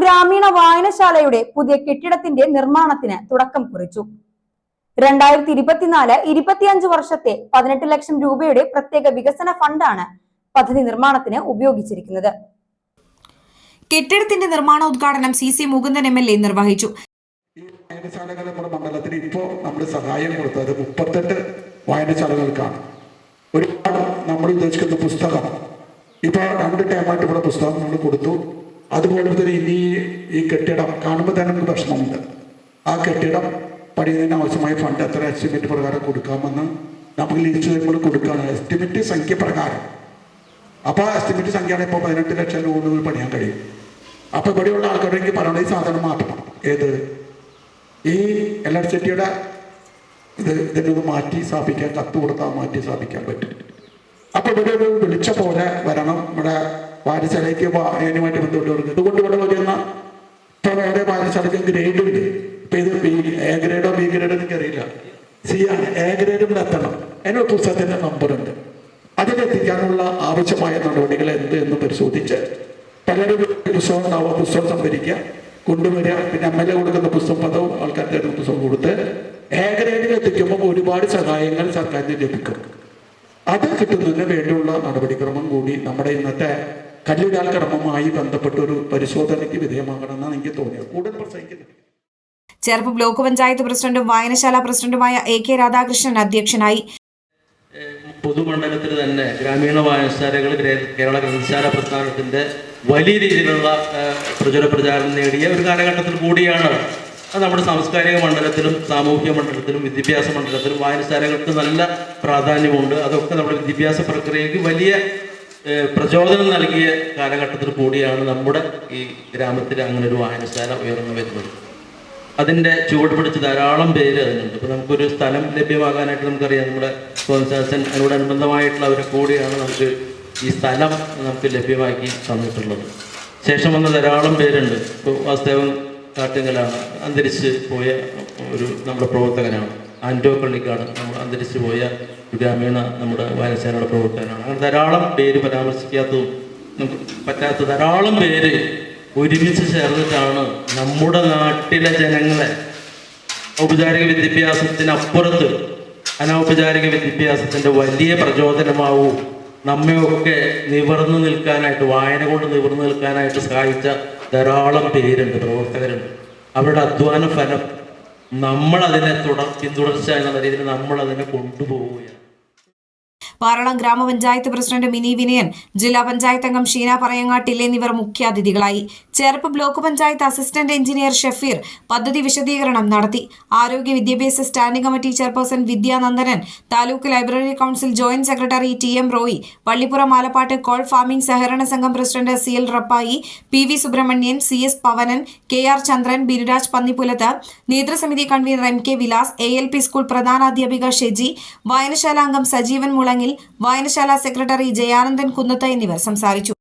ഗ്രാമീണ വായനശാലയുടെ പുതിയ കെട്ടിടത്തിന്റെ നിർമ്മാണത്തിന് തുടക്കം കുറിച്ചു. രണ്ടായിരത്തി ഇരുപത്തിനാല് ഇരുപത്തിയഞ്ച് വർഷത്തെ പതിനെട്ട് ലക്ഷം രൂപയുടെ പ്രത്യേക വികസന ഫണ്ടാണ് പദ്ധതി നിർമ്മാണത്തിന് ഉപയോഗിച്ചിരിക്കുന്നത്. കെട്ടിടത്തിന്റെ നിർമ്മാണോദ്ഘാടനം C C Mukundan M L A നിർവഹിച്ചു. വായനശാലകൾ നമ്മുടെ മണ്ഡലത്തിൽ ഇപ്പോൾ നമ്മൾ സഹായം കൊടുത്തത് മുപ്പത്തെട്ട് വായനശാലകൾക്കാണ്. ഒരുപാട് നമ്മൾ ഉദ്ദേശിക്കുന്ന പുസ്തകം. ഇപ്പോൾ രണ്ട് ടൈമായിട്ട് ഇവിടെ പുസ്തകം നമ്മൾ കൊടുത്തു. അതുപോലെ തന്നെ ഇനി ഈ കെട്ടിടം കാണുമ്പോൾ തന്നെ നമുക്ക് പ്രശ്നമുണ്ട് ആ കെട്ടിടം പണിയുന്നതിന് ആവശ്യമായ ഫണ്ട് എത്ര എസ്റ്റിമേറ്റ് പ്രകാരം കൊടുക്കാമെന്ന് നമുക്ക് ലിസ്റ്റ് നമ്മൾ കൊടുക്കുകയാണ് എസ്റ്റിമേറ്റ് സംഖ്യ പ്രകാരം. അപ്പോൾ ആ എസ്റ്റിമേറ്റ് സംഖ്യയാണ് ഇപ്പോൾ പതിനെട്ട് ലക്ഷം രൂപ പണിയാൻ കഴിയും. അപ്പോൾ ഇവിടെയുള്ള ആൾക്കാരെങ്കിൽ പറയണത് ഈ സാധനം മാറ്റണം. ഏത്? ഈ എൽ ആർ സിറ്റിയുടെ ഇത് ഇതിനൊന്ന് മാറ്റി സ്ഥാപിക്കാൻ കത്ത് കൊടുത്താൽ മാറ്റി സ്ഥാപിക്കാൻ പറ്റും. അപ്പോൾ ഇവിടെ ഒരു വിളിച്ച പോലെ വരണം. നമ്മുടെ വാരശാലയ്ക്ക് അതിനുമായിട്ട് ബന്ധപ്പെട്ടവർക്ക് ഇതുകൊണ്ട് ഇവിടെ വരുന്ന ഇപ്പോൾ വേറെ വാരശാലയ്ക്ക് ഗ്രേഡ് ഉണ്ട്? ഇപ്പം ഇത് ബി എ ഗ്രേഡോ ബി ഗ്രേഡോ എനിക്ക് അറിയില്ല സി ആണ്. എ ഗ്രേഡ് ഇവിടെ എത്തണം. അതിനൊരു പുസ്തകത്തിന്റെ നമ്പറുണ്ട് അതിലെത്തിക്കാനുള്ള ആവശ്യമായ നടപടികൾ എന്ത് എന്ന് പരിശോധിച്ച് പലരും പുസ്തകം ഉണ്ടാവുക പുസ്തകം സംഭരിക്കുക കൊണ്ടുവരിക. പിന്നെ എം എൽ എ കൊടുക്കുന്ന പുസ്തകം പദവും ആൾക്കാർ തരുന്ന പുസ്തകം കൊടുത്ത് എ ഗ്രേഡിൽ എത്തിക്കുമ്പോൾ ഒരുപാട് സഹായങ്ങൾ സർക്കാരിന് ലഭിക്കും. അത് കിട്ടുന്നതിന് വേണ്ടിയുള്ള നടപടിക്രമം കൂടി നമ്മുടെ ഇന്നത്തെ കല്ലിടാൽ കർമ്മവുമായി ബന്ധപ്പെട്ട ഒരു പരിശോധനയ്ക്ക് വിധേയമാകണമെന്നാണ് എനിക്ക് തോന്നിയത്. കൂടുതൽ പ്രസംഗിക്കുന്നത് ചേർപ്പ് ബ്ലോക്ക് പഞ്ചായത്ത് പ്രസിഡന്റും വായനശാല പ്രസിഡന്റുമായ എ കെ രാധാകൃഷ്ണൻ അധ്യക്ഷനായി. പൊതുമണ്ഡലത്തിൽ തന്നെ ഗ്രാമീണ വായനശാലകൾ കേരള ഗ്രന്ഥശാല പ്രസ്ഥാനത്തിന്റെ വലിയ രീതിയിലുള്ള പ്രചുര പ്രചാരണം നേടിയ ഒരു കാലഘട്ടത്തിൽ കൂടിയാണ്. അത് നമ്മുടെ സാംസ്കാരിക മണ്ഡലത്തിലും സാമൂഹ്യ മണ്ഡലത്തിലും വിദ്യാഭ്യാസ മണ്ഡലത്തിലും വായനശാലകൾക്ക് നല്ല പ്രാധാന്യമുണ്ട്. അതൊക്കെ നമ്മുടെ വിദ്യാഭ്യാസ പ്രക്രിയയ്ക്ക് വലിയ പ്രചോദനം നൽകിയ കാലഘട്ടത്തിൽ കൂടിയാണ് നമ്മുടെ ഈ ഗ്രാമത്തിൽ അങ്ങനെ ഒരു വായനശാല ഉയർന്നു വരുന്നത്. അതിന്റെ ചുവട് പിടിച്ച് ധാരാളം പേര് അതിനുണ്ട്. ഇപ്പോൾ നമുക്കൊരു സ്ഥലം ലഭ്യമാകാനായിട്ട് നമുക്കറിയാം. നമ്മുടെ സ്വാമിശാസൻ അതിനോടനുബന്ധമായിട്ടുള്ള അവരെ കൂടിയാണ് നമുക്ക് ഈ സ്ഥലം നമുക്ക് ലഭ്യമാക്കി തന്നിട്ടുള്ളത്. ശേഷം വന്ന ധാരാളം പേരുണ്ട്. ഇപ്പോൾ വാസ്തവം കാട്ടുങ്കലാണ് അന്തരിച്ച് പോയ ഒരു നമ്മുടെ പ്രവർത്തകനാണ്. ആന്റോ പള്ളിക്കാണ് നമ്മൾ അന്തരിച്ചു പോയ ഗ്രാമീണ നമ്മുടെ വായനശാലയുടെ പ്രവർത്തകനാണ്. അങ്ങനെ ധാരാളം പേര് പരാമർശിക്കാത്തതും പറ്റാത്ത ധാരാളം പേര് ഒരുമിച്ച് ചേർന്നിട്ടാണ് നമ്മുടെ നാട്ടിലെ ജനങ്ങളെ ഔപചാരിക വിദ്യാഭ്യാസത്തിനപ്പുറത്ത് അനൗപചാരിക വിദ്യാഭ്യാസത്തിന്റെ വലിയ പ്രചോദനമാവും. നമ്മയൊക്കെ നിവർന്നു നിൽക്കാനായിട്ട് വായന കൊണ്ട് നിവർന്നു നിൽക്കാനായിട്ട് സഹായിച്ച ധാരാളം പേരുണ്ട് പ്രവർത്തകരുണ്ട്. അവരുടെ അധ്വാന ഫലം നമ്മൾ അതിനെ തുടർ പിന്തുടർച്ച എന്നുള്ള രീതിയിൽ നമ്മൾ അതിനെ കൊണ്ടുപോവുകയാണ്. പാറളം ഗ്രാമപഞ്ചായത്ത് പ്രസിഡന്റ് മിനി വിനയൻ ജില്ലാ പഞ്ചായത്ത് അംഗം ഷീന പറയങ്ങാട്ടിൽ എന്നിവർ മുഖ്യാതിഥികളായി Cherpu block panchayat assistant engineer Shafeer പദ്ധതി വിശദീകരണം നടത്തി. ആരോഗ്യ വിദ്യാഭ്യാസ standing committee chairperson Vidyanandanan taluk library council joint secretary T M Roy Pallippuram Alappad Kole farming സഹകരണ സംഘം president C L Rappai P V Subramanian C S Pavanan K R Chandran Binuraj Pannippulath നേതൃസമിതി convener M K Vilas A L P school പ്രധാനാധ്യാപിക Sheji വായനശാല അംഗം സജീവൻ മുളങ്ങിൽ വായനശാല secretary Jayanandan കുന്നത്ത് എന്നിവർ സംസാരിച്ചു